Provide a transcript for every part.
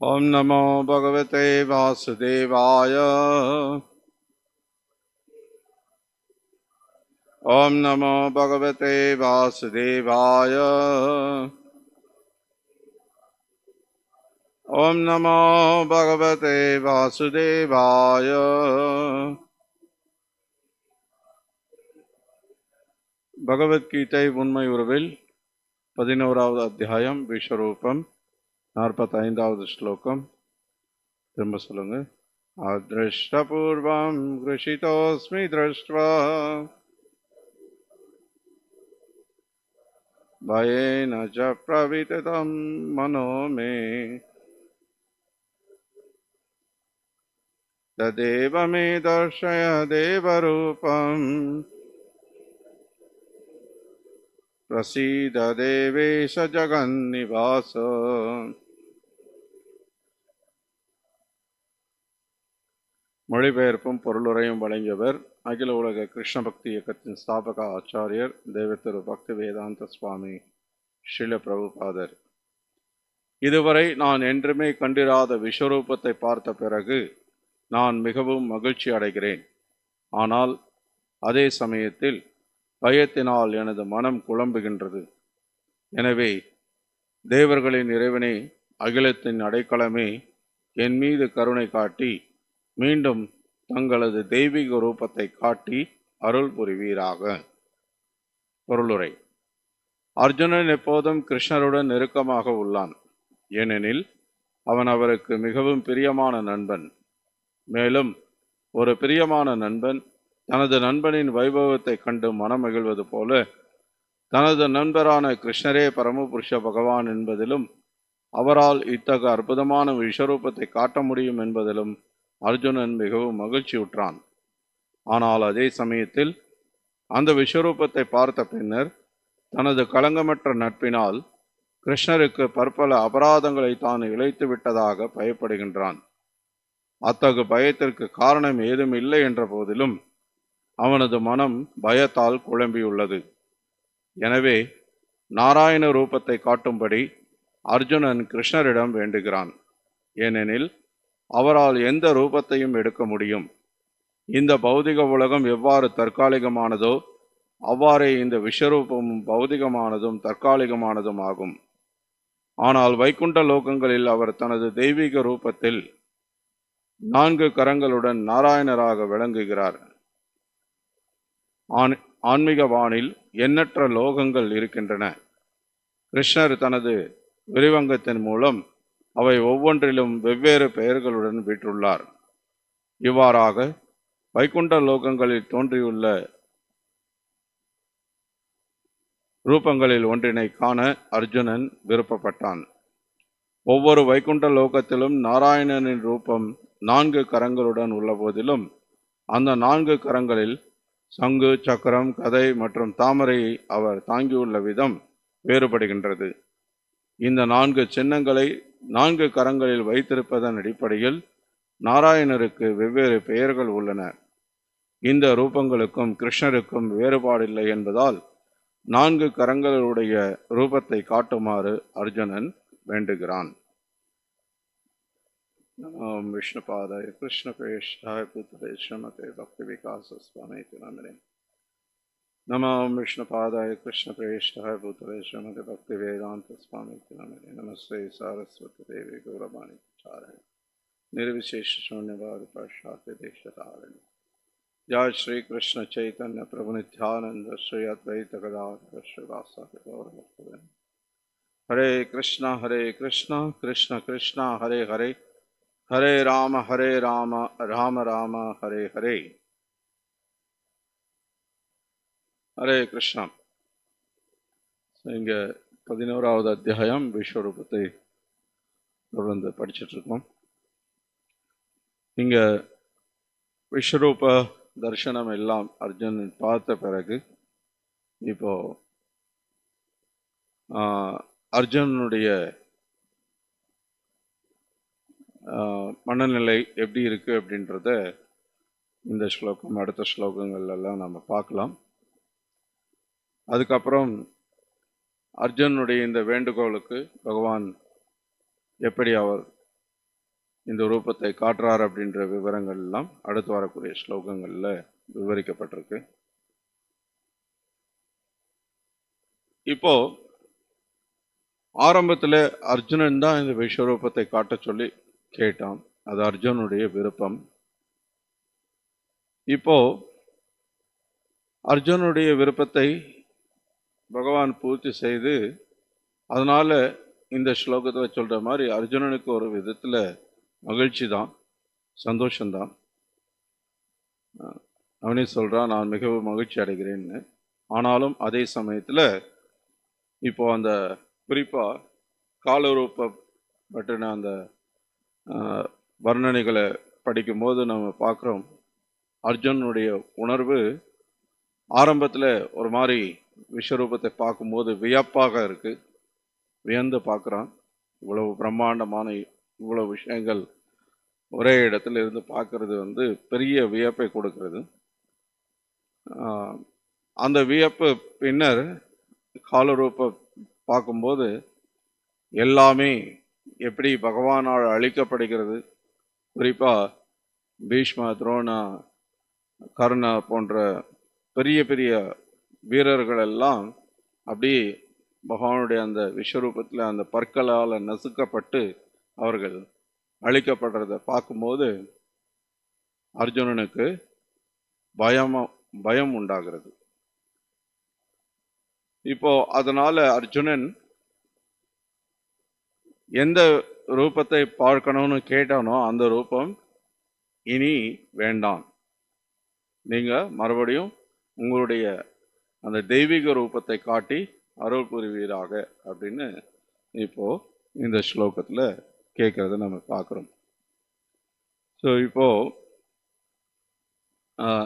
ॐ नमो भगवते वासुदेवाय ॐ नमो भगवते वासुदेवाय ॐ नमो भगवते वासुदेवाय பகவத்கீதை உண்மை உறவில் பதினோராவது அத்தியாயம் விஸ்வரூபம் நாற்பத்தைந்தாவது ஸ்லோகம் திரும்ப சொல்லுங்க अदृष्टपूर्वं गृहीतोऽस्मि दृष्ट्वा भयेन च प्रविततं मनो मे तदेव मे दर्शय देवरूपम् प्रसीद देवेश जगन्निवास மொழிபெயர்ப்பும் பொருளுரையும் வழங்கியவர் அகில உலக கிருஷ்ண பக்தி இயக்கத்தின் ஸ்தாபக ஆச்சாரியர் தேவத்திரு பக்தி வேதாந்த சுவாமி ஸ்ரீல பிரபுபாதர். இதுவரை நான் என்றுமே கண்டிராத விஸ்வரூபத்தை பார்த்த பிறகு நான் மிகவும் மகிழ்ச்சி அடைகிறேன். ஆனால் அதே சமயத்தில் பயத்தினால் எனது மனம் குழம்புகின்றது. எனவே தேவர்களின் இறைவனே அகிலத்தின் அடைக்கலமே என் மீது கருணை காட்டி மீண்டும் தங்களது தெய்வீக ரூபத்தை காட்டி அருள் புரிவீராக. பொருளுரை. அர்ஜுனன் எப்போதும் கிருஷ்ணருடன் நெருக்கமாக உள்ளான். ஏனெனில் அவன் அவருக்கு மிகவும் பிரியமான நண்பன். மேலும் ஒரு பிரியமான நண்பன் தனது நண்பனின் வைபவத்தை கண்டு மனமகிழ்வது போல தனது நண்பரான கிருஷ்ணரே பரமபுருஷ பகவான் என்பதிலும் அவரால் இத்தகைய அற்புதமான விஸ்வரூபத்தை காட்ட முடியும் என்பதிலும் அர்ஜுனன் மிகவும் மகிழ்ச்சியுற்றான். ஆனால் அதே சமயத்தில் அந்த விஸ்வரூபத்தை பார்த்த பின்னர் தனது களங்கமற்ற நட்பினால் கிருஷ்ணருக்கு பற்பல அபராதங்களை தான் இழைத்து விட்டதாக பயப்படுகின்றான். அத்தகு பயத்திற்கு காரணம் ஏதும் இல்லை என்ற போதிலும் அவனது மனம் பயத்தால் குழம்பியுள்ளது. எனவே நாராயண ரூபத்தை காட்டும்படி அர்ஜுனன் கிருஷ்ணரிடம் வேண்டுகிறான். ஏனெனில் அவரால் எந்த ரூபத்தையும் எடுக்க முடியும். இந்த பௌதிக உலகம் எவ்வாறு தற்காலிகமானதோ அவ்வாறே இந்த விஸ்வரூபமும் பௌதிகமானதும் தற்காலிகமானதும் ஆகும். ஆனால் வைகுண்ட லோகங்களில் அவர் தனது தெய்வீக ரூபத்தில் நான்கு கரங்களுடன் நாராயணராக விளங்குகிறார். ஆன் ஆன்மீக வானில் எண்ணற்ற லோகங்கள் இருக்கின்றன. கிருஷ்ணர் தனது விரிவங்கத்தின் மூலம் அவை ஒவ்வொன்றிலும் வெவ்வேறு பெயர்களுடன் விட்டுள்ளார் இவ்வாறாக வைகுண்ட லோகங்களில் தோன்றியுள்ள ரூபங்களில் ஒன்றினை காண அர்ஜுனன் விருப்பப்பட்டான். ஒவ்வொரு வைகுண்ட லோகத்திலும் நாராயணனின் ரூபம் நான்கு கரங்களுடன் உள்ள போதிலும் அந்த நான்கு கரங்களில் சங்கு சக்கரம் கதை மற்றும் தாமரையை அவர் தாங்கியுள்ள விதம் வேறுபடுகின்றது. இந்த நான்கு சின்னங்களை நான்கு கரங்களில் வைத்திருப்பதன் அடிப்படையில் நாராயணருக்கு வெவ்வேறு பெயர்கள் உள்ளன. இந்த ரூபங்களுக்கும் கிருஷ்ணருக்கும் வேறுபாடில்லை என்பதால் நான்கு கரங்களுடைய ரூபத்தை காட்டுமாறு அர்ஜுனன் வேண்டுகிறான். விஷ்ணுபாதாய கிருஷ்ண பிரேஷ்டாய புத்திரே ஸ்ரீமதே பக்தி விகாச சுவாமி नमो कृष्ण प्रेष्ठ भूतले नमे। नमस्ते सारस्वती देवी गौरवाणी प्रचारण निर्विशेष शून्यवाद पश्चात देश तारण जय श्री अद्वैतगदाधर गौरव हरे कृष्ण हरे कृष्ण कृष्ण कृष्ण, हरे हरे। हरे राम हरे राम राम राम, हरे हरे। ஹரே கிருஷ்ணா. இங்கே பதினோராவது அத்தியாயம் விஸ்வரூபத்தை தொடர்ந்து படிச்சுட்ருக்கோம் இங்கே விஸ்வரூப தரிசனம் எல்லாம் அர்ஜுன் பார்த்த பிறகு இப்போ அர்ஜுனுடைய மனநிலை எப்படி இருக்குது அப்படின்றத இந்த ஸ்லோகம் அடுத்த ஸ்லோகங்கள் எல்லாம் நம்ம பார்க்கலாம். அதுக்கப்புறம் அர்ஜுனுடைய இந்த வேண்டுகோளுக்கு பகவான் எப்படி அவர் இந்த ரூபத்தை காட்டுறார் அப்படின்ற விவரங்கள் எல்லாம் அடுத்து வரக்கூடிய ஸ்லோகங்களில் விவரிக்கப்பட்டிருக்கு. இப்போ ஆரம்பத்தில் அர்ஜுனன் தான் இந்த விஸ்வரூபத்தை காட்ட சொல்லி கேட்டான். அது அர்ஜுனுடைய விருப்பம். இப்போ அர்ஜுனுடைய விருப்பத்தை பகவான் பூர்த்தி செய்து அதனால் இந்த ஸ்லோகத்தில் சொல்கிற மாதிரி அர்ஜுனனுக்கு ஒரு விதத்தில் மகிழ்ச்சி தான் சந்தோஷந்தான் அவனே சொல்கிறான் நான் மிகவும் மகிழ்ச்சி அடைகிறேன்னு. ஆனாலும் அதே சமயத்தில் இப்போ அந்த குறிப்பாக காலரூப்ப பற்றின அந்த வர்ணனைகளை படிக்கும்போது நம்ம பார்க்குறோம். அர்ஜுனுடைய உணர்வு ஆரம்பத்தில் ஒரு மாதிரி விஸ்வரூபத்தை பார்க்கும்போது வியப்பாக இருக்கு. வியந்து பார்க்குறான். இவ்வளவு பிரம்மாண்டமான இவ்வளவு விஷயங்கள் ஒரே இடத்துல இருந்து பார்க்கறது வந்து பெரிய வியப்பை கொடுக்கிறது. அந்த வியப்பு பின்னர் காலரூப பார்க்கும்போது எல்லாமே எப்படி பகவானால் அழிக்கப்படுகிறது? குறிப்பாக பீஷ்ம துரோணா கர்ணா போன்ற பெரிய பெரிய வீரர்கள் எல்லாம் அப்படி பகவானுடைய அந்த விஸ்வரூபத்தில் அந்த பற்களால் நசுக்கப்பட்டு அவர்கள் அழிக்கப்படுறத பார்க்கும்போது அர்ஜுனனுக்கு பயம் பயம் உண்டாகிறது. இப்போ அதனால அர்ஜுனன் எந்த ரூபத்தை பார்க்கணும்னு கேட்டானோ அந்த ரூபம் இனி வேண்டாம். நீங்கள் மறுபடியும் உங்களுடைய அந்த தெய்வீக ரூபத்தை காட்டி அருள் புரிவீராக அப்படின்னு இப்போது இந்த ஸ்லோகத்தில் கேட்குறத நம்ம பார்க்குறோம் ஸோ இப்போ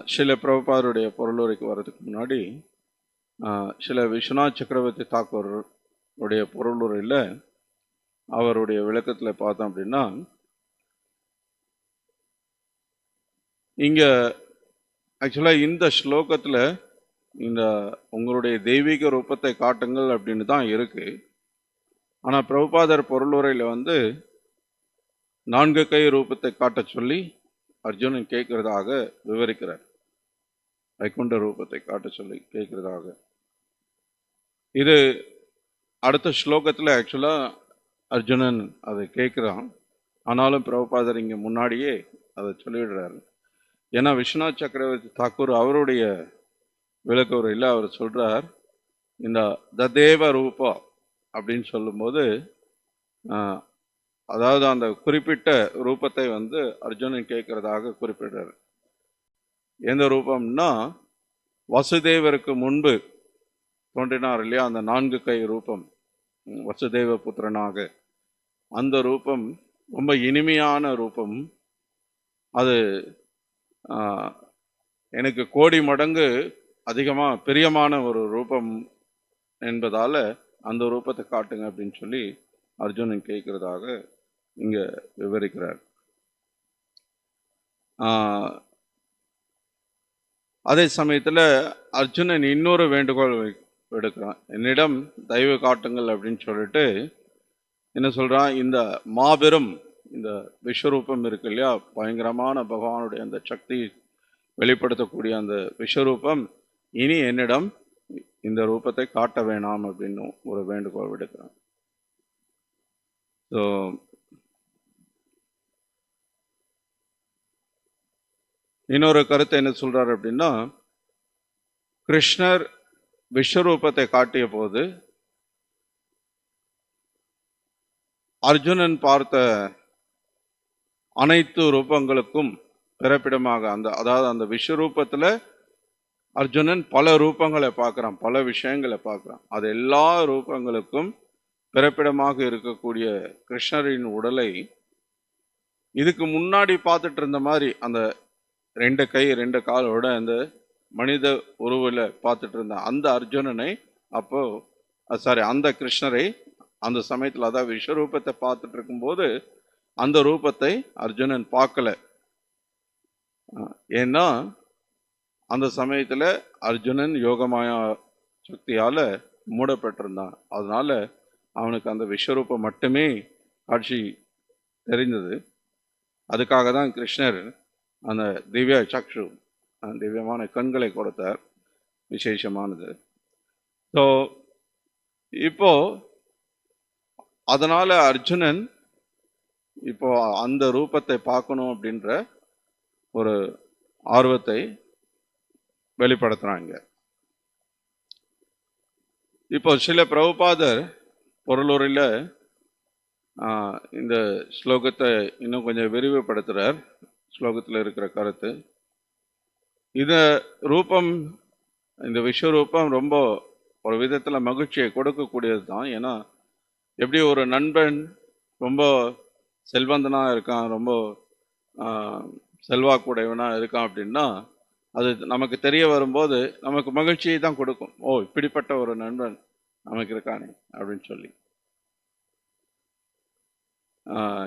சில பிரபுபாருடைய பொருளுரைக்கு வர்றதுக்கு முன்னாடி சில விஸ்வநாத் சக்கரவர்த்தி தாக்கூர் உடைய பொருளுரையில் அவருடைய விளக்கத்தில் பார்த்தோம் அப்படின்னா இங்கே ஆக்சுவலாக இந்த ஸ்லோகத்தில் இந்த உங்களுடைய தெய்வீக ரூபத்தை காட்டுங்கள் அப்படின்னு தான் இருக்குது ஆனால் பிரபுபாதர் பொருளுரையில் வந்து நான்கு கை ரூபத்தை காட்ட சொல்லி அர்ஜுனன் கேட்கிறதாக விவரிக்கிறார். வைகுண்ட ரூபத்தை காட்ட சொல்லி கேட்கிறதாக. இது அடுத்த ஸ்லோகத்தில் ஆக்சுவலாக அர்ஜுனன் அதை கேட்குறான். ஆனாலும் பிரபுபாதர் இங்கே முன்னாடியே அதை சொல்லிடுறாரு. ஏன்னா விஸ்வநாத் சக்கரவர்த்தி தாக்கூர் அவருடைய விளக்க உரையில் அவர் சொல்கிறார் இந்த ததேவ ரூபா அப்படின்னு சொல்லும்போது அதாவது அந்த குறிப்பிட்ட ரூபத்தை வந்து அர்ஜுனன் கேட்குறதாக குறிப்பிடுறார். எந்த ரூபம்னா வசுதேவருக்கு முன்பு தோன்றினார் இல்லையா அந்த நான்கு கை ரூபம் வசுதேவ புத்திரனாக. அந்த ரூபம் ரொம்ப இனிமையான ரூபம். அது எனக்கு கோடி மடங்கு அதிகமாக பிரியமான ஒரு ரூபம் என்பதால் அந்த ரூபத்தை காட்டுங்க அப்படின்னு சொல்லி அர்ஜுனன் கேட்குறதாக இங்கே விவரிக்கிறார். அதே சமயத்தில் அர்ஜுனன் இன்னொரு வேண்டுகோள் எடுக்கிறான் விடுக்கிறான். என்னிடம் தயவு காட்டுங்கள் அப்படின்னு சொல்லிட்டு என்ன சொல்கிறான் இந்த மாபெரும் இந்த விஸ்வரூபம் இருக்கு இல்லையா? பயங்கரமான பகவானுடைய அந்த சக்தி வெளிப்படுத்தக்கூடிய அந்த விஸ்வரூபம் இனி என்னிடம் இந்த ரூபத்தை காட்ட வேணாம் அப்படின்னு ஒரு வேண்டுகோள் விடுக்கிறேன். ஸோ இன்னொரு கருத்தை என்ன சொல்றாரு அப்படின்னா கிருஷ்ணர் விஸ்வரூபத்தை காட்டிய போது அர்ஜுனன் பார்த்த அனைத்து ரூபங்களுக்கும் பிறப்பிடமாக அந்த அதாவது அந்த விஸ்வரூபத்துல அர்ஜுனன் பல ரூபங்களை பார்க்குறான் பல விஷயங்களை பார்க்குறான். அது எல்லா ரூபங்களுக்கும் பிறப்பிடமாக இருக்கக்கூடிய கிருஷ்ணரின் உடலை இதுக்கு முன்னாடி பார்த்துட்டு இருந்த மாதிரி அந்த ரெண்டு கை ரெண்டு காலோட அந்த மனித உருவில் பார்த்துட்டு இருந்த அந்த அர்ஜுனனை அப்போ சாரி அந்த கிருஷ்ணரை அந்த சமயத்தில் அதாவது விஸ்வரூபத்தை பார்த்துட்டு இருக்கும்போது அந்த ரூபத்தை அர்ஜுனன் பார்க்கல. ஏன்னா அந்த சமயத்தில் அர்ஜுனன் யோகமாயா சக்தியால் மூடப்பட்டிருந்தான். அதனால் அவனுக்கு அந்த விஸ்வரூபம் மட்டுமே காட்சி தெரிந்தது. அதுக்காக தான் கிருஷ்ணர் அந்த திவ்ய சக்ஷு அந்த திவ்யமான கண்களை கொடுத்தார். விசேஷமானது. ஸோ இப்போ அதனால் அர்ஜுனன் இப்போ அந்த ரூபத்தை பார்க்கணும் அப்படின்ற ஒரு ஆர்வத்தை வெளிப்படுத்துறாங்க. இப்போ சில பிரபுபாதர் பொருளூரில் இந்த ஸ்லோகத்தை இன்னும் கொஞ்சம் விரிவுபடுத்துகிறார் ஸ்லோகத்தில் இருக்கிற கருத்து. இந்த ரூபம் இந்த விஸ்வரூபம் ரொம்ப ஒரு விதத்தில் மகிழ்ச்சியை கொடுக்கக்கூடியது தான். ஏன்னா எப்படி ஒரு நண்பன் ரொம்ப செல்வந்தனாக இருக்கான் ரொம்ப செல்வாக்குடையவனாக இருக்கான் அப்படின்னா அது நமக்கு தெரிய வரும்போது நமக்கு மகிழ்ச்சியை தான் கொடுக்கும். ஓ இப்படிப்பட்ட ஒரு நண்பன் நமக்கு இருக்கானே அப்படின்னு சொல்லி.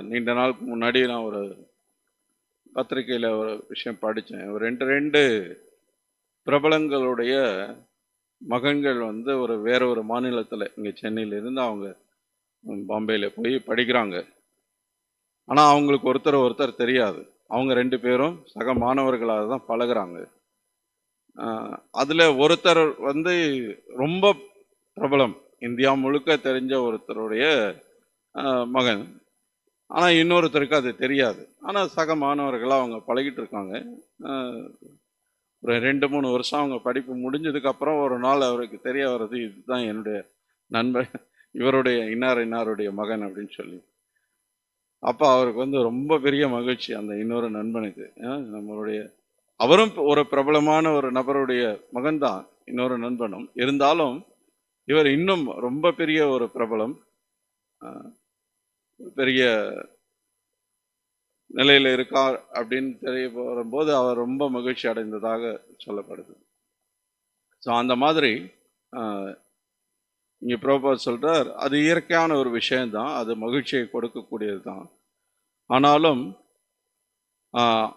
நீண்ட நாளுக்கு முன்னாடி நான் ஒரு பத்திரிக்கையில் ஒரு விஷயம் படித்தேன் ஒரு ரெண்டு ரெண்டு பிரபலங்களுடைய மகன்கள் வந்து ஒரு வேற ஒரு மாநிலத்தில் இங்கே சென்னையிலேருந்து அவங்க பாம்பேயில் போய் படிக்கிறாங்க. ஆனால் அவங்களுக்கு ஒருத்தர் ஒருத்தர் தெரியாது. அவங்க ரெண்டு பேரும் சக மாணவர்களாக தான் பழகுறாங்க. அதில் ஒருத்தர் வந்து ரொம்ப பிரபலம் இந்தியா முழுக்க தெரிஞ்ச ஒருத்தருடைய மகன். ஆனால் இன்னொருத்தருக்கு அது தெரியாது. ஆனால் சக மாணவர்களாக அவங்க பழகிட்டு இருக்காங்க. ஒரு ரெண்டு மூணு வருஷம் அவங்க படிப்பு முடிஞ்சதுக்கப்புறம் ஒரு நாள் அவருக்கு தெரிய வர்றது இதுதான் என்னுடைய நண்பன் இவருடைய இன்னார் இன்னாருடைய மகன் அப்படின்னு சொல்லி. அப்போ அவருக்கு வந்து ரொம்ப பெரிய மகிழ்ச்சி அந்த இன்னொரு நண்பனுக்கு. ஆஹ், நம்மளுடைய அவரும் ஒரு பிரபலமான ஒரு நபருடைய மகன்தான் இன்னொரு நண்பனும். இருந்தாலும் இவர் இன்னும் ரொம்ப பெரிய ஒரு பிரபலம். பெரிய நிலையில் இருக்கார் அப்படின்னு தெரிய வரும்போது அவர் ரொம்ப மகிழ்ச்சி அடைந்ததாக சொல்லப்படுது. ஸோ அந்த மாதிரி இங்கே ப்ரோபர் சொல்கிறார் அது இயற்கையான ஒரு விஷயந்தான் அது மகிழ்ச்சியை கொடுக்கக்கூடியது தான் ஆனாலும்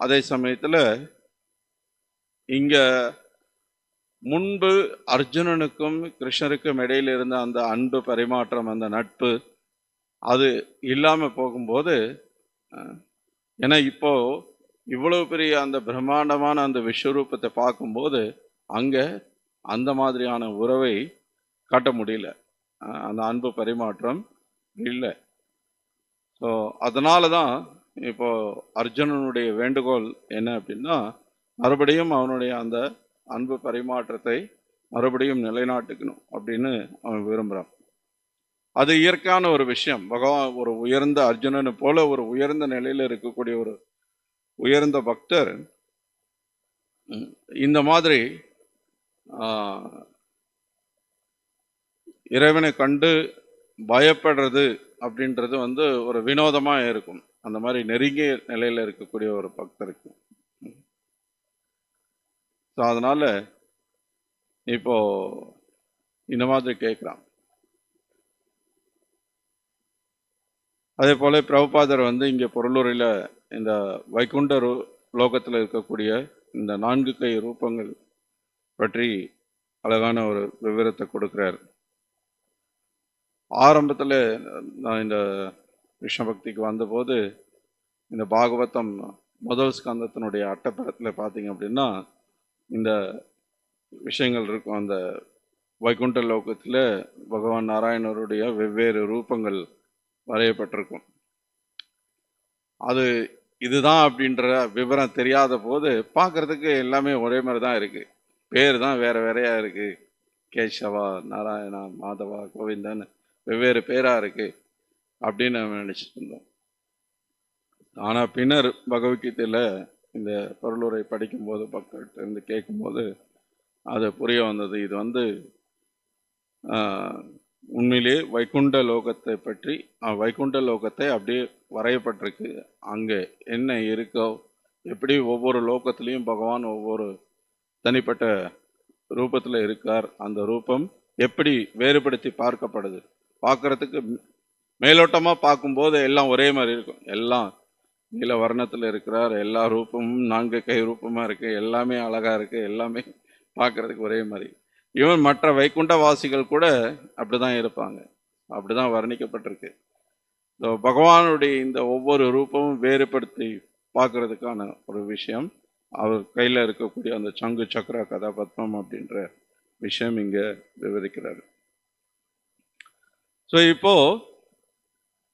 அதே சமயத்தில் இங்கே முன்பு அர்ஜுனனுக்கும் கிருஷ்ணருக்கும் இடையில் இருந்த அந்த அன்பு பரிமாற்றம் அந்த நட்பு அது இல்லாமல் போகும்போது ஏன்னா இப்போது இவ்வளோ பெரிய அந்த பிரம்மாண்டமான அந்த விஸ்வரூபத்தை பார்க்கும்போது அங்கே அந்த மாதிரியான உறவை காட்ட முடியல. அந்த அன்பு பரிமாற்றம் இல்லை. ஸோ அதனால தான் இப்போ அர்ஜுனனுடைய வேண்டுகோள் என்ன அப்படின்னா மறுபடியும் அவனுடைய அந்த அன்பு பரிமாற்றத்தை மறுபடியும் நிலைநாட்டுக்கணும் அப்படின்னு அவன் விரும்புகிறான் அது இயற்கையான ஒரு விஷயம். பகவான் ஒரு உயர்ந்த அர்ஜுனனை போல ஒரு உயர்ந்த நிலையில் இருக்கக்கூடிய ஒரு உயர்ந்த பக்தர். இந்த மாதிரி இறைவனை கண்டு பயப்படுறது அப்படின்றது வந்து ஒரு வினோதமாக இருக்கும். அந்த மாதிரி நெருங்கிய நிலையில் இருக்கக்கூடிய ஒரு பக்தருக்கு. ஸோ அதனால் இப்போ இந்த மாதிரி கேட்குறான். அதே போல் பிரபுபாதர் வந்து இங்கே பொருளூரில் இந்த வைகுண்ட ரூ லோகத்தில் இருக்கக்கூடிய இந்த நான்கு கை ரூபங்கள் பற்றி அழகான ஒரு விவரத்தை கொடுக்குறாரு. ஆரம்பத்தில் நான் இந்த விஷ்ணபக்திக்கு வந்தபோது இந்த பாகவதம் முதல் ஸ்கந்தத்தினுடைய அட்டப்படத்தில் பார்த்தீங்க அப்படின்னா இந்த விஷயங்கள் இருக்கும். அந்த வைகுண்ட லோகத்தில் பகவான் நாராயணருடைய வெவ்வேறு ரூபங்கள் வரையப்பட்டிருக்கும். அது இதுதான் அப்படின்ற விவரம் தெரியாத போது பார்க்கறதுக்கு எல்லாமே ஒரே மாதிரி தான் இருக்குது பேர் தான் வேறு வேறையாக இருக்குது கேசவா நாராயணா மாதவா கோவிந்தன் வெவ்வேறு பேராக இருக்குது அப்படின்னு நம்ம நினச்சிட்டு இருந்தோம் ஆனால் பின்னர் பகவத்கீதையில் இந்த பொருளுரை படிக்கும்போது பக்தர்கிட்ட இருந்து கேட்கும்போது அது புரிய வந்தது. இது வந்து உண்மையிலேயே உண்மையிலே வைகுண்ட லோகத்தை பற்றி வைகுண்ட லோகத்தை அப்படியே வரையப்பட்டிருக்கு. அங்கே என்ன இருக்கோ எப்படி ஒவ்வொரு லோகத்துலேயும் பகவான் ஒவ்வொரு தனிப்பட்ட ரூபத்தில் இருக்கார் அந்த ரூபம் எப்படி வேறுபடுத்தி பார்க்கப்படுது? பார்க்குறதுக்கு மேலோட்டமாக பார்க்கும்போது எல்லாம் ஒரே மாதிரி இருக்கும். எல்லாம் நீல வர்ணத்தில் இருக்கிறார் எல்லா ரூபமும் நான்கு கை ரூபமாக இருக்குது எல்லாமே அழகாக இருக்குது எல்லாமே பார்க்குறதுக்கு ஒரே மாதிரி. ஈவன் மற்ற வைகுண்ட வாசிகள் கூட அப்படிதான் இருப்பாங்க. அப்படி தான் வர்ணிக்கப்பட்டிருக்கு. இந்த பகவானுடைய இந்த ஒவ்வொரு ரூபமும் வேறுபடுத்தி பார்க்கறதுக்கான ஒரு விஷயம். அவர் கையில் இருக்கக்கூடிய அந்த சங்கு சக்கர கதாபத்மம் அப்படின்ற விஷயம் இங்கே விவரிக்கிறார். ஸோ இப்போ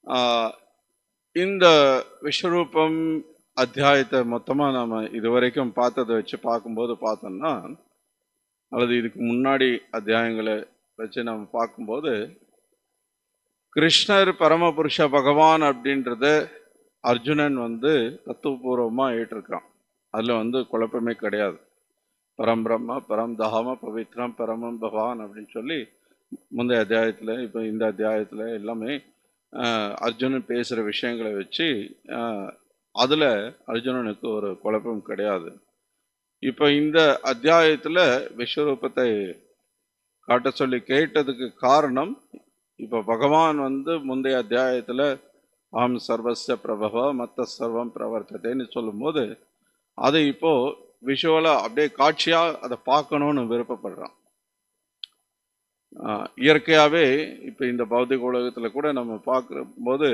ஆஹ், இந்த விஸ்வரூபம் அத்தியாயத்தை மொத்தமாக நம்ம இதுவரைக்கும் பார்த்ததை வச்சு பார்க்கும்போது பார்த்தோம்னா அல்லது இதுக்கு முன்னாடி அத்தியாயங்களை வச்சு நம்ம பார்க்கும்போது கிருஷ்ணர் பரமபுருஷ பகவான் அப்படின்றத அர்ஜுனன் வந்து தத்துவபூர்வமாக ஏற்றிருக்கான் அதில் வந்து குழப்பமே கிடையாது. பரம் பிரம்ம பரம் தஹம பவித்ரம் பரமம் பகவான் அப்படின்னு சொல்லி முந்தைய அத்தியாயத்தில் இப்போ இந்த அத்தியாயத்தில் எல்லாமே அர்ஜுனன் பேசுகிற விஷயங்களை வச்சு அதில் அர்ஜுனனுக்கு ஒரு குழப்பம் கிடையாது. இப்போ இந்த அத்தியாயத்தில் விஸ்வரூபத்தை காட்ட சொல்லி கேட்டதுக்கு காரணம் இப்போ பகவான் வந்து முந்தைய அத்தியாயத்தில் ஆம் சர்வச பிரபவ மத்த சர்வம் பிரவர்த்ததேன்னு சொல்லும்போது அது இப்போது விஷுவலாக அப்படியே காட்சியாக அதை பார்க்கணுன்னு விருப்பப்படுறான். இயற்கையாகவே இப்போ இந்த பௌதிக உலகத்தில் கூட நம்ம பார்க்கும்போது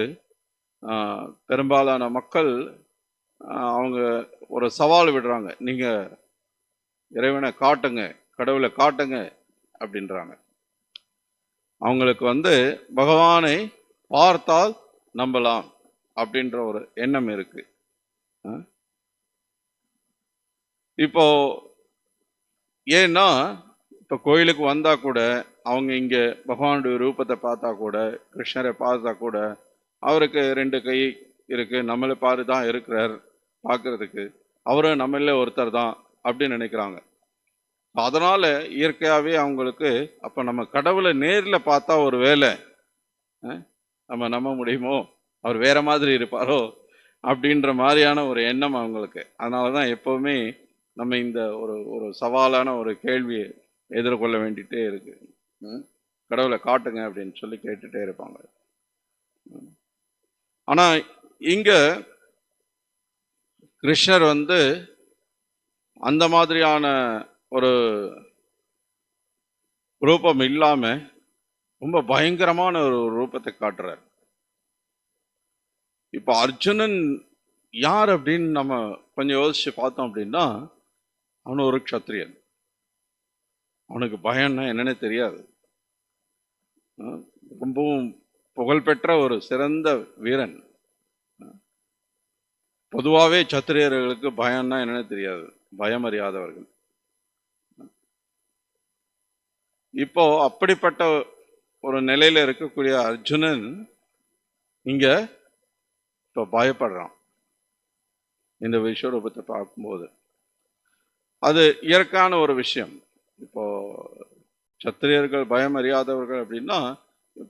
பெரும்பாலான மக்கள் அவங்க ஒரு சவால் விடுறாங்க. நீங்கள் இறைவனை காட்டுங்க கடவுளை காட்டுங்க அப்படின்றாங்க. அவங்களுக்கு வந்து பகவானை பார்த்தால் நம்பலாம் அப்படின்ற ஒரு எண்ணம் இருக்கு. இப்போது இப்போ ஏன்னா இப்போ கோயிலுக்கு வந்தால் கூட அவங்க இங்கே பகவானுடைய ரூபத்தை பார்த்தா கூட கிருஷ்ணரை பார்த்தா கூட அவருக்கு ரெண்டு கை இருக்குது நம்மளை பாரு தான் இருக்கிறார் பார்க்குறதுக்கு அவரும் நம்மள ஒருத்தர் தான் அப்படின்னு நினைக்கிறாங்க. அதனால் இயற்கையாகவே அவங்களுக்கு அப்போ நம்ம கடவுளை நேரில் பார்த்தா ஒரு வேலை. நம்ம நம்ப முடியுமோ? அவர் வேறு மாதிரி இருப்பாரோ? அப்படின்ற மாதிரியான ஒரு எண்ணம் அவங்களுக்கு. அதனால தான் எப்போவுமே நம்ம இந்த ஒரு ஒரு சவாலான ஒரு கேள்வியை எதிர்கொள்ள வேண்டிகிட்டே இருக்குது கடவுளை காட்டுங்க அப்படின்னு சொல்லி கேட்டுட்டே இருப்பாங்க. ஆனால் ஆனா இங்க கிருஷ்ணர் வந்து அந்த மாதிரியான ஒரு ரூபம் இல்லாம ரொம்ப பயங்கரமான ஒரு ரூபத்தை காட்டுறார். இப்போ அர்ஜுனன் யார் அப்படின்னு நம்ம கொஞ்சம் யோசிச்சு பார்த்தோம் அப்படின்னா அவன் ஒரு க்ஷத்ரியன். அவனுக்கு பயம்னா என்னன்னே தெரியாது. ரொம்பவும் புகழ்பெற்ற ஒரு சிறந்த வீரன். பொதுவாகவே சத்திரியர்களுக்கு பயம்னா என்னன்னு தெரியாது. பயம் அறியாதவர்கள் இப்போ அப்படிப்பட்ட ஒரு நிலையில இருக்கக்கூடிய அர்ஜுனன் இங்க இப்போ பயப்படுறான். இந்த விஸ்வரூபத்தை பார்க்கும்போது. அது இயற்கையான ஒரு விஷயம். இப்போ சத்திரியர்கள் பயம் அறியாதவர்கள் அப்படின்னா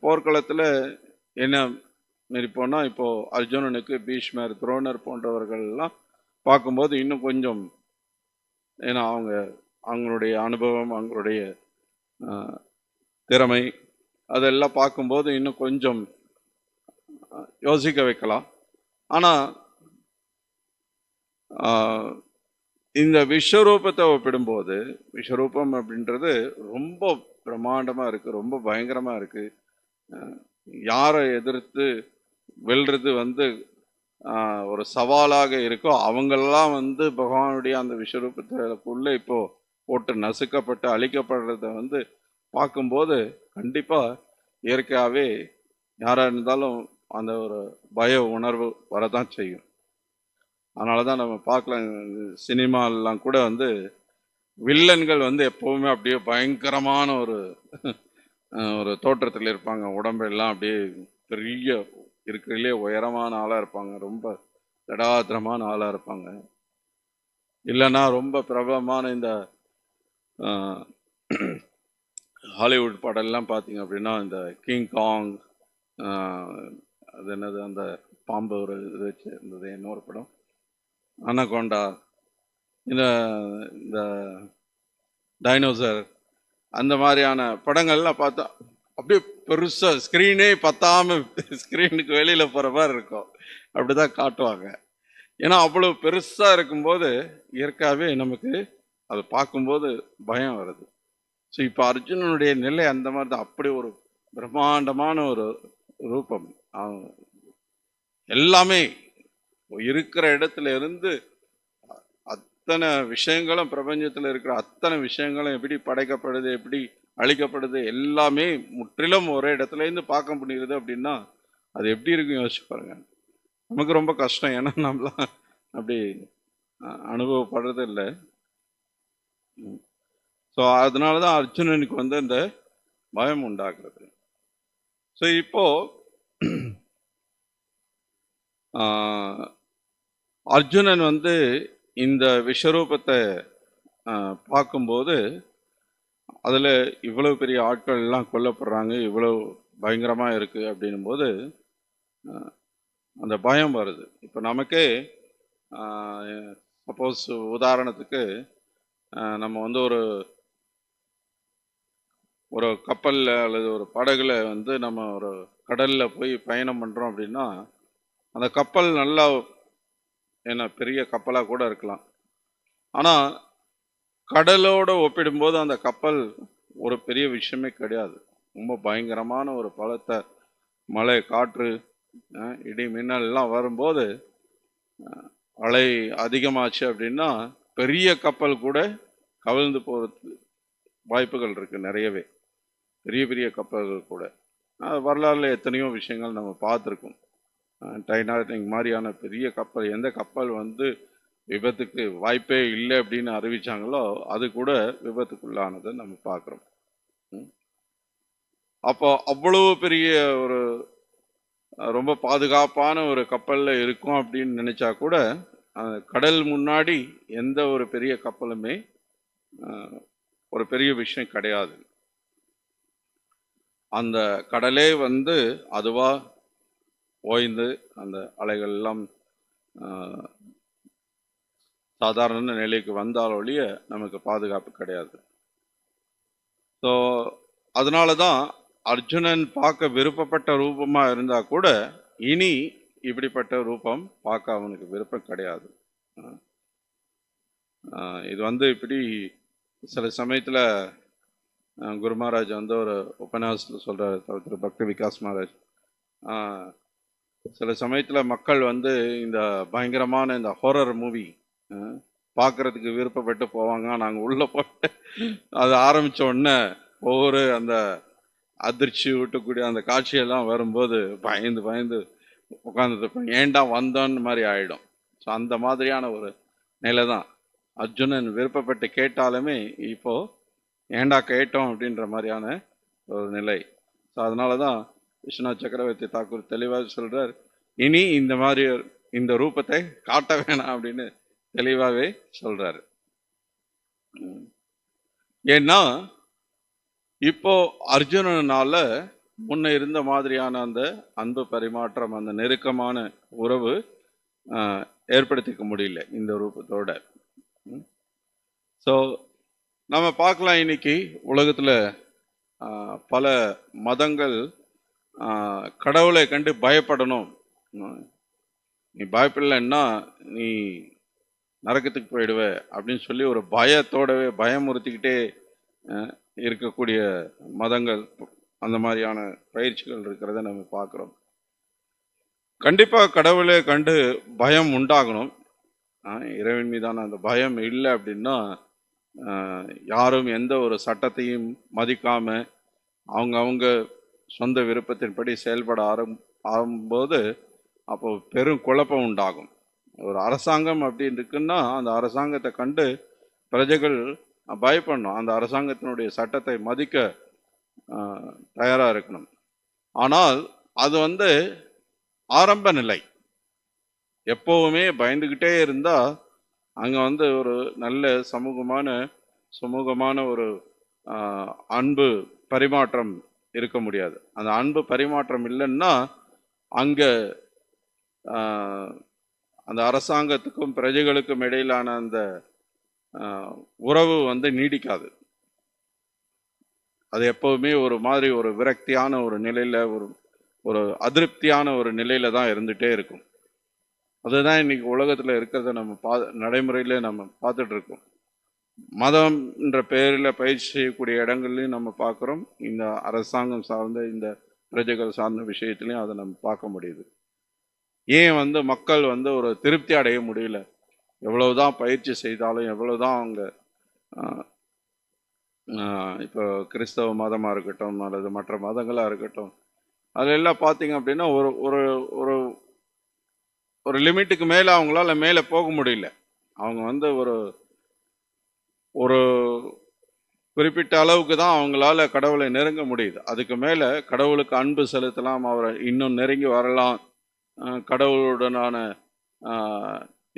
போர்க்களத்தில் என்ன மாரி போனால் அர்ஜுனனுக்கு பீஷ்மர் துரோணர் போன்றவர்கள் எல்லாம் பார்க்கும்போது இன்னும் கொஞ்சம் ஏன்னா அவங்க அவங்களுடைய அனுபவம் அவங்களுடைய திறமை அதெல்லாம் பார்க்கும்போது இன்னும் கொஞ்சம் யோசிக்க வைக்கலாம். ஆனால் இந்த விஸ்வரூபத்தை ஒப்பிடும்போது விஸ்வரூபம் அப்படின்றது ரொம்ப பிரம்மாண்டமாக இருக்குது ரொம்ப பயங்கரமாக இருக்குது யாரை எதிர்த்து வெல்றது வந்து ஒரு சவாலாக இருக்கோ அவங்கெல்லாம் வந்து பகவானுடைய அந்த விஸ்வரூபத்துக்குள்ளே இப்போது போட்டு நசுக்கப்பட்டு அழிக்கப்படுறத வந்து பார்க்கும்போது கண்டிப்பாக இயற்கையாகவே யாராக இருந்தாலும் அந்த ஒரு பய உணர்வு வரதான் செய்யும். அதனால தான் நம்ம பார்க்கலாம். சினிமாலாம் கூட வந்து வில்லன்கள் வந்து எப்போவுமே அப்படியே பயங்கரமான ஒரு ஒரு தோற்றத்தில் இருப்பாங்க. உடம்பெல்லாம் அப்படியே பெரிய இருக்கிறதுலே உயரமான ஆளாக இருப்பாங்க. ரொம்ப தடாத்திரமான ஆளாக இருப்பாங்க. இல்லைன்னா ரொம்ப பிரபலமான இந்த ஹாலிவுட் படம்லாம் பார்த்தீங்க அப்படின்னா இந்த கிங் காங் அது என்னது அந்த பாம்பு ஒரு இது வச்சு இருந்தது இன்னொரு படம். அனகோண்டா இந்த இந்த டைனோசர் அந்த மாதிரியான படங்கள்லாம் பார்த்தா அப்படியே பெருசாக ஸ்க்ரீனே பத்தாமல் ஸ்க்ரீனுக்கு வெளியில் போகிற மாதிரி இருக்கும். அப்படி தான் காட்டுவாங்க. ஏன்னா அவ்வளோ பெருசாக இருக்கும்போது இயற்கையாகவே நமக்கு அதை பார்க்கும்போது பயம் வருது. ஸோ இப்போ அர்ஜுனனுடைய நிலை அந்த மாதிரி தான். அப்படி ஒரு பிரம்மாண்டமான ஒரு ரூபம். எல்லாமே இருக்கிற இடத்துல இருந்து அத்தனை விஷயங்களும் பிரபஞ்சத்தில் இருக்கிற அத்தனை விஷயங்களும் எப்படி படைக்கப்படுது எப்படி அழிக்கப்படுது எல்லாமே முற்றிலும் ஒரே இடத்துலேருந்து பார்க்க முடியுது அப்படின்னா அது எப்படி இருக்கும் யோசிச்சு பாருங்க. நமக்கு ரொம்ப கஷ்டம். ஏன்னா நம்மளாம் அப்படி அனுபவப்படுறது இல்லை. ஸோ அதனால தான் அர்ஜுனனுக்கு வந்து இந்த பயம் உண்டாக்குறது ஸோ இப்போது அர்ஜுனன் வந்து இந்த விஸ்வரூபத்தை பார்க்கும்போது அதில் இவ்வளோ பெரிய ஆட்கள் எல்லாம் கொல்லப்படுறாங்க இவ்வளோ பயங்கரமாக இருக்குது அப்படின்னும்போது அந்த பயம் வருது. இப்போ நமக்கே சப்போஸ் உதாரணத்துக்கு நம்ம வந்து ஒரு ஒரு கப்பலில் அல்லது ஒரு படகுல வந்து நம்ம ஒரு கடலில் போய் பயணம் பண்ணுறோம் அப்படின்னா அந்த கப்பல் நல்லா ஏன்னா பெரிய கப்பலாக கூட இருக்கலாம். ஆனால் கடலோடு ஒப்பிடும்போது அந்த கப்பல் ஒரு பெரிய விஷயமே கிடையாது. ரொம்ப பயங்கரமான ஒரு பலத்தை மழை காற்று இடி மின்னல் எல்லாம் வரும்போது அலை அதிகமாச்சு அப்படின்னா பெரிய கப்பல் கூட கவிழ்ந்து போகிறது வாய்ப்புகள் இருக்குது நிறையவே. பெரிய பெரிய கப்பல்கள் கூட. வரலாறுல எத்தனையோ விஷயங்கள் நம்ம பார்த்துருக்கோம். டைனாட்டிக் மாதிரியான பெரிய கப்பல் எந்த கப்பல் வந்து விபத்துக்கு வாய்ப்பே இல்லை அப்படின்னு அறிவிச்சாங்களோ அது கூட விபத்துக்குள்ளானதை நம்ம பார்க்குறோம். அப்போ அவ்வளவு பெரிய ஒரு ரொம்ப பாதுகாப்பான ஒரு கப்பலில் இருக்கும் அப்படின்னு நினச்சா கூட கடல் முன்னாடி எந்த ஒரு பெரிய கப்பலுமே ஒரு பெரிய விஷயம் கிடையாது. அந்த கடலே வந்து அதுவாக ஓய்ந்து அந்த அலைகள் எல்லாம் சாதாரண நிலைக்கு வந்தால் ஒழிய நமக்கு பாதுகாப்பு கிடையாது. ஸோ அதனால தான் அர்ஜுனன் பார்க்க விருப்பப்பட்ட ரூபமாக இருந்தால் கூட இனி இப்படிப்பட்ட ரூபம் பார்க்க அவனுக்கு விருப்பம் கிடையாது. இது வந்து இப்படி சில சமயத்தில் குரு மகாராஜ் வந்து ஒரு உபன்யாசத்தில் சொல்கிறார் திரு பக்தி விகாஸ் மகாராஜ். சில சமயத்தில் மக்கள் வந்து இந்த பயங்கரமான இந்த ஹொரர் மூவி பார்க்குறதுக்கு விருப்பப்பட்டு போவாங்க. நாங்கள் உள்ளே போட்டு அது ஆரம்பித்த உடனே ஒவ்வொரு அந்த அதிர்ச்சி விட்டக்கூடிய அந்த காட்சியெல்லாம் வரும்போது பயந்து பயந்து உட்காந்துட்டு ஏன்டா வந்தோன்னு மாதிரி ஆகிடும் ஸோ அந்த மாதிரியான ஒரு நிலை தான் அர்ஜுனன் விருப்பப்பட்டு கேட்டாலுமே இப்போது ஏன்டா கேட்டோம் அப்படின்ற மாதிரியான ஒரு நிலை. ஸோ அதனால தான் விஸ்வநாத் சக்கரவர்த்தி தாக்கூர் தெளிவாக சொல்கிறார் இனி இந்த மாதிரி இந்த ரூபத்தை காட்ட வேணாம் அப்படின்னு தெளிவாகவே சொல்கிறாரு ஏன்னா இப்போ அர்ஜுனனால முன்ன இருந்த மாதிரியான அந்த அன்பு பரிமாற்றம் அந்த நெருக்கமான உறவு ஏற்படுத்திக்க முடியல இந்த ரூபத்தோட. ஸோ நம்ம பார்க்கலாம் இன்னைக்கு உலகத்தில் பல மதங்கள் கடவுளை கண்டு பயப்படணும். நீ பயப்படலைன்னா நீ நரக்கத்துக்கு போயிடுவ அப்படின்னு சொல்லி ஒரு பயத்தோடவே பயமுறுத்திக்கிட்டே இருக்கக்கூடிய மதங்கள் அந்த மாதிரியான பயிற்சிகள் இருக்கிறத நம்ம பார்க்குறோம். கண்டிப்பாக கடவுளை கண்டு பயம் உண்டாகணும். இறைவன் மீதான அந்த பயம் இல்லை அப்படின்னா யாரும் எந்த ஒரு சட்டத்தையும் மதிக்காமல் அவங்க அவங்க சொந்த விருப்பத்தின்படி செயல்பட ஆரம் ஆகும்போது அப்போ பெரும் குழப்பம் உண்டாகும். ஒரு அரசாங்கம் அப்படின்னு இருக்குன்னா அந்த அரசாங்கத்தை கண்டு பிரஜைகள் பயப்படணும். அந்த அரசாங்கத்தினுடைய சட்டத்தை மதிக்க தயாராக இருக்கணும். ஆனால் அது வந்து ஆரம்ப நிலை. எப்போவுமே பயந்துக்கிட்டே இருந்தால் அங்கே வந்து ஒரு நல்ல சமூகமான சுமூகமான ஒரு அன்பு பரிமாற்றம் இருக்க முடியாது. அந்த அன்பு பரிமாற்றம் இல்லைன்னா அங்கே அந்த அரசாங்கத்துக்கும் பிரஜைகளுக்கும் இடையிலான அந்த உறவு வந்து நீடிக்காது. அது எப்போவுமே ஒரு மாதிரி ஒரு விரக்தியான ஒரு நிலையில் ஒரு ஒரு அதிருப்தியான ஒரு நிலையில் தான் இருந்துகிட்டே இருக்கும். அதுதான் இன்னைக்கு உலகத்தில் இருக்கிறத நம்ம பா நடைமுறையில நம்ம பார்த்துட்ருக்கோம் மதம் என்ற பெயரில் பயிற்சி செய்யக்கூடிய இடங்கள்லையும் நம்ம பார்க்குறோம். இந்த அரசாங்கம் சார்ந்த இந்த பிரஜைகள் சார்ந்த விஷயத்துலையும் அதை நம்ம பார்க்க முடியுது. ஏன் வந்து மக்கள் வந்து ஒரு திருப்தி அடைய முடியல? எவ்வளவுதான் பயிற்சி செய்தாலும் எவ்வளவுதான் அவங்க இப்போ கிறிஸ்தவ மதமாக இருக்கட்டும் அல்லது மற்ற மதங்களாக இருக்கட்டும் அதெல்லாம் பார்த்தீங்க அப்படின்னா ஒரு ஒரு ஒரு ஒரு லிமிட்டுக்கு மேலே அவங்களால மேலே போக முடியல. அவங்க வந்து ஒரு ஒரு குறிப்பிட்ட அளவுக்கு தான் அவங்களால கடவுளை நெருங்க முடியுது. அதுக்கு மேலே கடவுளுக்கு அன்பு செலுத்தலாம் அவரை இன்னும் நெருங்கி வரலாம். கடவுளுடனான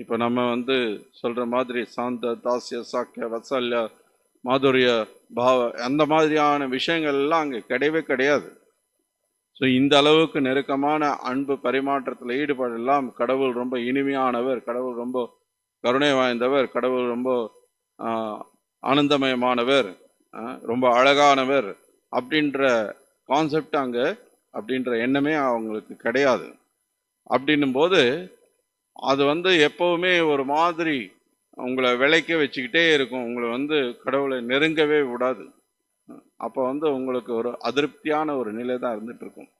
இப்போ நம்ம வந்து சொல்கிற மாதிரி சாந்த தாசிய சாக்கிய வத்சல்ய மாதுரிய பாவ அந்த மாதிரியான விஷயங்கள் எல்லாம் அங்கே கிடையவே கிடையாது. ஸோ இந்த அளவுக்கு நெருக்கமான அன்பு பரிமாற்றத்தில் ஈடுபடலாம் கடவுள் ரொம்ப இனிமையானவர் கடவுள் ரொம்ப கருணை வாய்ந்தவர் கடவுள் ரொம்ப ஆனந்தமயமானவர் ரொம்ப அழகானவர் அப்படின்ற கான்செப்ட் அங்கே அப்படின்ற எண்ணமே அவங்களுக்கு கிடையாது. அப்படின்னும் போது அது வந்து எப்போவுமே ஒரு மாதிரி உங்களை விளைக்க வச்சுக்கிட்டே இருக்கும். உங்களை வந்து கடவுளை நெருங்கவே விடாது. அப்போ வந்து உங்களுக்கு ஒரு அதிருப்தியான ஒரு நிலை தான் இருந்துட்டு இருக்கும்.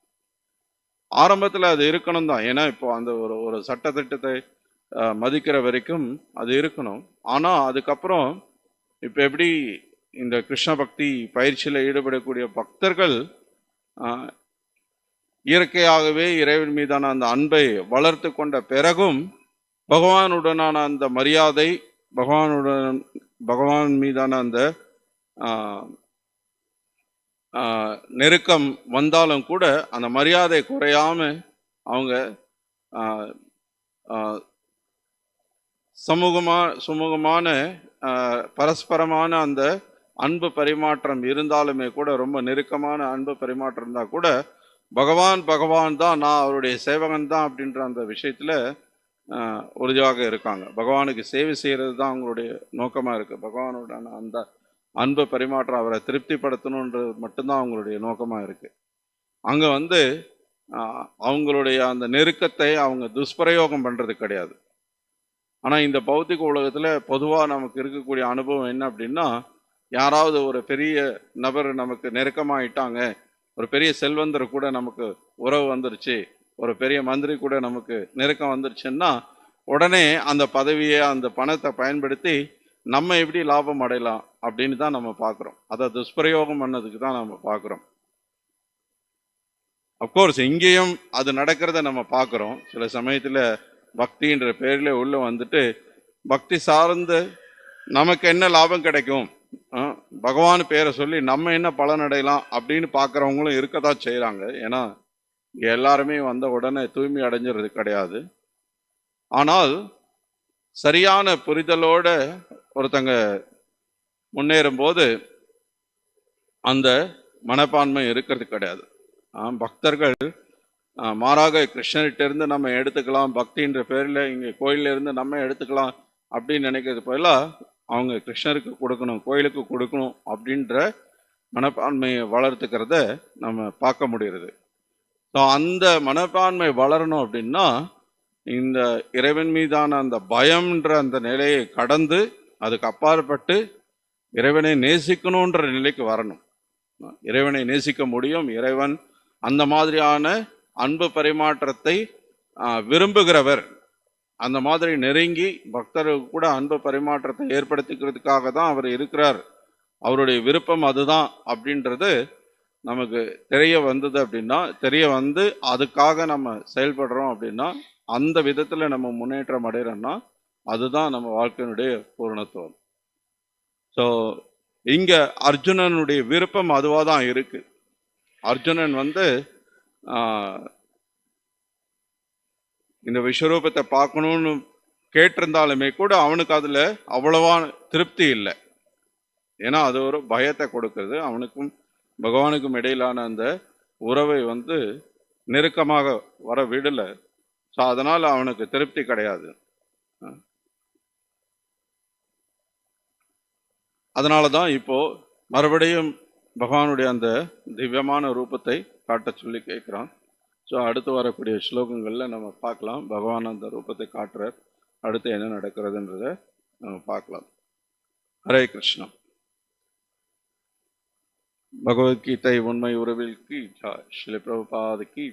ஆரம்பத்தில் அது இருக்கணும் தான். ஏன்னா இப்போ அந்த ஒரு ஒரு சட்டத்திட்டத்தை மதிக்கிற வரைக்கும் அது இருக்கணும். ஆனால் அதுக்கப்புறம் இப்போ எப்படி இந்த கிருஷ்ண பக்தி பயிற்சியில் ஈடுபடக்கூடிய பக்தர்கள் இயற்கையாகவே இறைவன் மீதான அந்த அன்பை வளர்த்து கொண்ட பிறகும் பகவானுடனான அந்த மரியாதை பகவானுடன் பகவான் மீதான அந்த நெருக்கம் வந்தாலும் கூட அந்த மரியாதை குறையாம அவங்க சமூகமாக சுமூகமான பரஸ்பரமான அந்த அன்பு பரிமாற்றம் இருந்தாலுமே கூட ரொம்ப நெருக்கமான அன்பு பரிமாற்றம் இருந்தால் கூட பகவான் பகவான் தான் நான் அவருடைய சேவகன் தான் அப்படின்ற அந்த விஷயத்தில் உறுதியாக இருக்காங்க. பகவானுக்கு சேவை செய்கிறது தான் அவங்களுடைய நோக்கமாக இருக்குது பகவானோட அந்த அன்பு பரிமாற்றம் அவரை திருப்திப்படுத்தணுன்றது மட்டும்தான் அவங்களுடைய நோக்கமாக இருக்குது அங்கே வந்து அவங்களுடைய அந்த நெருக்கத்தை அவங்க துஷ்பிரயோகம் பண்ணுறது கிடையாது. ஆனால் இந்த பௌத்திக உலகத்தில் பொதுவாக நமக்கு இருக்கக்கூடிய அனுபவம் என்ன அப்படின்னா யாராவது ஒரு பெரிய நபர் நமக்கு நெருக்கமாயிட்டாங்க ஒரு பெரிய செல்வந்தர் கூட நமக்கு உறவு வந்துருச்சு ஒரு பெரிய மந்திரி கூட நமக்கு நெருக்கம் வந்துருச்சுன்னா உடனே அந்த பதவியை அந்த பணத்தை பயன்படுத்தி நம்ம எப்படி லாபம் அடையலாம் அப்படின்னு தான் நம்ம பார்க்குறோம். அதை துஷ்பிரயோகம் பண்ணதுக்கு தான் நம்ம பார்க்குறோம். அப்கோர்ஸ் இங்கேயும் அது நடக்கிறத நம்ம பார்க்குறோம். சில சமயத்தில் பக்தின்ற பேரில் உள்ளே வந்துட்டு பக்தி சார்ந்து நமக்கு என்ன லாபம் கிடைக்கும்? பகவான் பேரை சொல்லி நம்ம என்ன பலன் அடையலாம் அப்படின்னு பார்க்குறவங்களும் இருக்க தான் செய்கிறாங்க ஏன்னா இங்கே எல்லாருமே வந்த உடனே தூய்மை அடைஞ்சிறது கிடையாது. ஆனால் சரியான புரிதலோட ஒருத்தங்க முன்னேறும்போது அந்த மனப்பான்மை இருக்கிறது கிடையாது. பக்தர்கள் மாறாக கிருஷ்ணர்கிட்டேருந்து நம்ம எடுத்துக்கலாம் பக்தின்ற பேரில் இங்கே கோயிலேருந்து நம்ம எடுத்துக்கலாம் அப்படின்னு நினைக்கிறது பதிலாக அவங்க கிருஷ்ணருக்கு கொடுக்கணும் கோயிலுக்கு கொடுக்கணும் அப்படின்ற மனப்பான்மையை வளர்த்துக்கிறத நம்ம பார்க்க முடிகிறது. ஸோ அந்த மனப்பான்மை வளரணும் அப்படின்னா இந்த இறைவன் மீதான அந்த பயம்ன்ற அந்த நிலையை கடந்து அதுக்கு அப்பாற்பட்டு இறைவனை நேசிக்கணுன்ற நிலைக்கு வரணும். இறைவனை நேசிக்க முடியும் இறைவன் அந்த மாதிரியான அன்பு பரிமாற்றத்தை விரும்புகிறவர். அந்த மாதிரி நெருங்கி பக்தர்களுக்கு கூட அன்பு பரிமாற்றத்தை ஏற்படுத்திக்கிறதுக்காக தான் அவர் இருக்கிறார். அவருடைய விருப்பம் அதுதான் அப்படின்றது நமக்கு தெரிய வந்தது அப்படின்னா தெரிய வந்து அதுக்காக நம்ம செயல்படுறோம் அப்படின்னா அந்த விதத்தில் நம்ம முன்னேற்றம் அடைகிறோம்னா அதுதான் நம்ம வாழ்க்கையினுடைய பூரணத்துவம். ஸோ இங்கே அர்ஜுனனுடைய விருப்பம் அதுவாக தான் இருக்குது அர்ஜுனன் வந்து இந்த விஸ்வரூபத்தை பார்க்கணும்னு கேட்டிருந்தாலுமே கூட அவனுக்கு அதில் அவ்வளவா திருப்தி இல்லை. ஏன்னா அது ஒரு பயத்தை கொடுக்குது. அவனுக்கும் பகவானுக்கும் இடையிலான அந்த உறவை வந்து நெருக்கமாக வர விடலை. ஸோ அதனால் அவனுக்கு திருப்தி கிடையாது. அதனால தான் இப்போ மறுபடியும் பகவானுடைய அந்த திவ்யமான ரூபத்தை காட்ட சொல்லி கேட்குறோம் ஸோ அடுத்து வரக்கூடிய ஸ்லோகங்களில் நம்ம பார்க்கலாம். பகவான் அந்த ரூபத்தை காட்டுறார். அடுத்து என்ன நடக்கிறதுன்றத நம்ம பார்க்கலாம். ஹரே கிருஷ்ணா. பகவத்கீதை உண்மை உறவில் கீ ஜா. ஸ்ரீ பிரபுபாத கி